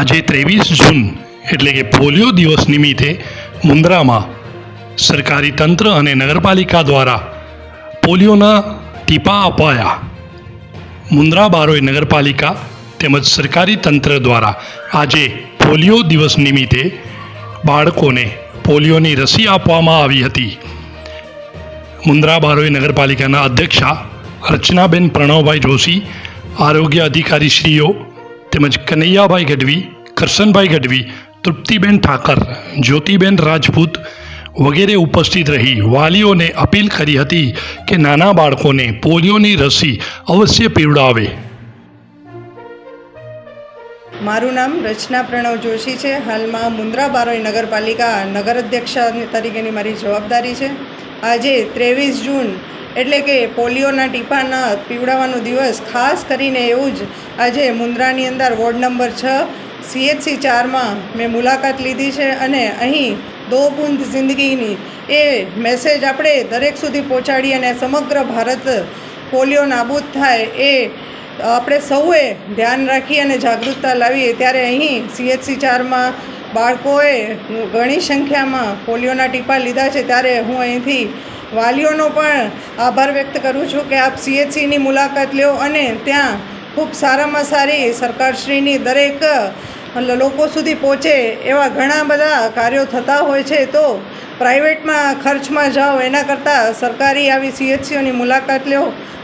આજે ત્રેવીસ જૂન એટલે કે પોલિયો દિવસ નિમિત્તે મુન્દ્રામાં સરકારી તંત્ર અને નગરપાલિકા દ્વારા પોલિયોના ટીપા અપાયા. મુન્દ્રા બારોઈ નગરપાલિકા તેમજ સરકારી તંત્ર દ્વારા આજે પોલિયો દિવસ નિમિત્તે બાળકોને પોલિયોની રસી આપવામાં આવી હતી. મુન્દ્રા બારોઈ નગરપાલિકાના અધ્યક્ષા રચનાબેન પ્રણવભાઈ જોશી, આરોગ્ય અધિકારીશ્રીઓ તેમજ કનૈયાભાઈ ગઢવી કરશનભાઈ ગઢવી, તૃપ્તિબેન ઠાકર, જ્યોતિબેન રાજપૂત વગેરે ઉપસ્થિત રહી વાલીઓને અપીલ કરી હતી કે નાના બાળકોને પોલિયોની રસી અવશ્ય પીવડાવે. મારું નામ રચના પ્રણવ જોશી છે. હાલમાં મુન્દ્રા બારોઈ નગરપાલિકા નગર અધ્યક્ષ તરીકેની મારી જવાબદારી છે. આજે ત્રેવીસ જૂન એટલે કે પોલિયોના ટીપાના પીવડાવવાનો દિવસ ખાસ કરીને એવું જ આજે મુન્દ્રાની અંદર વોર્ડ નંબર છ સીએચસી ચારમાં મેં મુલાકાત લીધી છે અને અહીં દો બુંદ જિંદગીની એ મેસેજ આપણે દરેક સુધી પહોંચાડી અને સમગ્ર ભારત પોલિયો નાબૂદ થાય એ આપણે સૌએ ધ્યાન રાખી અને જાગૃતતા લાવીએ. ત્યારે અહીં સીએચસી ચારમાં બાળકોએ ઘણી સંખ્યામાં પોલિયોના ટીપા લીધા છે. ત્યારે હું અહીંથી વાલીઓનો પણ આભાર વ્યક્ત કરું છું કે આપ સીએચસીની મુલાકાત લ્યો અને ત્યાં ખૂબ સારામાં સારી સરકારશ્રીની દરેક લોકો સુધી પહોંચે એવા ઘણા બધા કાર્યો થતા હોય છે. તો પ્રાઇવેટમાં ખર્ચમાં જાઓ એના કરતાં સરકારી આવી સીએચસીઓની મુલાકાત લો.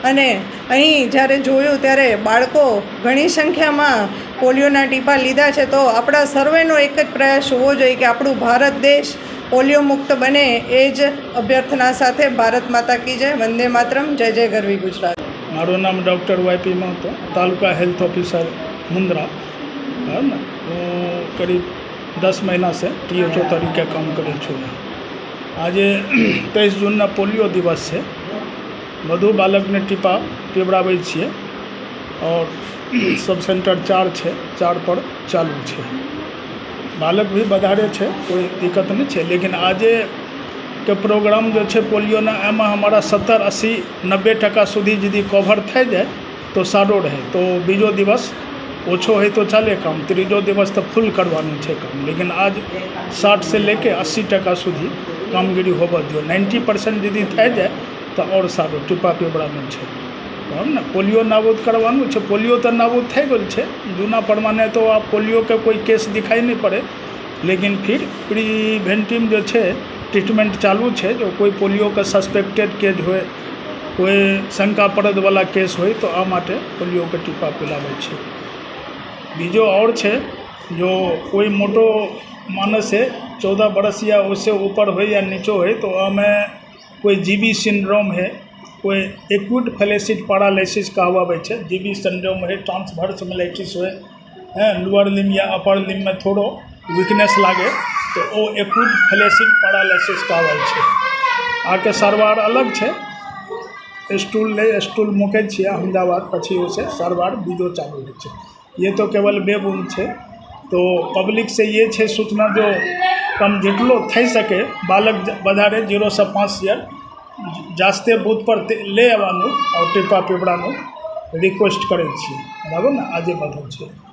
અને અહીં જ્યારે જોયું ત્યારે બાળકો ઘણી સંખ્યામાં પોલિયોના ટીપા લીધા છે. તો આપણા સર્વેનો એક જ પ્રયાસ હોવો જોઈએ કે આપણું ભારત દેશ પોલિયો મુક્ત બને એ જ અભ્યર્થના સાથે ભારત માતા કી જય. વંદે માતરમ. જય જય ગરવી ગુજરાત. મારું નામ doctor YP Mahato taluka health officer Mundra બરાબર હું કરીબ દસ મહિના से ટીએચઓ તરીકે કામ કરું છું. આજે તેઈસ જૂનના પોલિયો દિવસ છે બધું બાળકને ટીપા પીવડાવીએ છીએ ઓર સબ સેન્ટર ચાર છે ચાર પર ચાલુ છે બાળક બી વધારે છે કોઈ દિક્કત નહીં છે લેકિન આજે કે પ્રોગ્રામ જો છે પોલિયોના એમાં અમારા સત્તર અસી નબ્બે ટકા સુધી যদি કવર થઈ જાય તો સારો રહે તો બીજો દિવસ ઓછો હોય તો ચાલે કામ ત્રીજો દિવસ તો ફૂલ કરવાનું છે કામ લેકિન આજ સાઠ से લેકે અસી ટકા સુધી કામગીરી હોવા જોઈએ. નાઇન્ટી પર્સન્ટ જેથી થઈ જાય, તો ઓર સારું. ટૂંપા પીવડાવવાનું છે. બરાબર ને? પોલિયો નાબૂદ કરવાનું છે. પોલિયો તો નાબૂદ થઈ ગયેલ છે. જૂના પ્રમાણે તો આ પોલિયો કે કોઈ કેસ દેખાઈ નહીં પડે. લેકિન ફિર પ્રિવેન્ટિવ જે છે, ટ્રીટમેન્ટ ચાલુ છે. જો કોઈ પોલિયો કે સસ્પેક્ટેડ કેસ હોય, કોઈ શંકા પડદવાળા કેસ હોય, તો આ માટે પોલિયો કે ટીપા પીલાવે છે. બીજો ઓર છે જો કોઈ મોટો માણસ है चौदह बरस या उससे ऊपर हो या नीचे हो तो हमें कोई जीबी सिंड्रोम है कोई एक्यूट ફેલેસિટ પેરાલિસિસ કહેવાય છે જીબી સિન્ડ્રોમ હોય ટ્રાન્સવર્સ મેલાઇટિસ હોય હે લોઅર લિમ્બ या અપર લિમ્બ में થોડો વીકનેસ લાગે તો ઓ એક્યુટ ફેલેસિટ પેરાલિસિસ કહેવાય છે આ કે સારવાર અલગ છે સ્ટૂલ લે સ્ટૂલ મૂકે જ છીએ અમદાવાદ પછી ઉસે સારવાર બીજો ચાલુ હોય છે ये तो केवल બે બૂંદ છે તો પબ્લિક સે એ છે સૂચના જો કમ જેટલો થઈ શકે બાળક વધારે ઝીરો સ પાંચ શેર જાસ્તે બૂથ પર લઈ આવવાનું ટીપા પીપળાનું રિક્વેસ્ટ કરે છે. બરાબર ને? આજે બધું છે.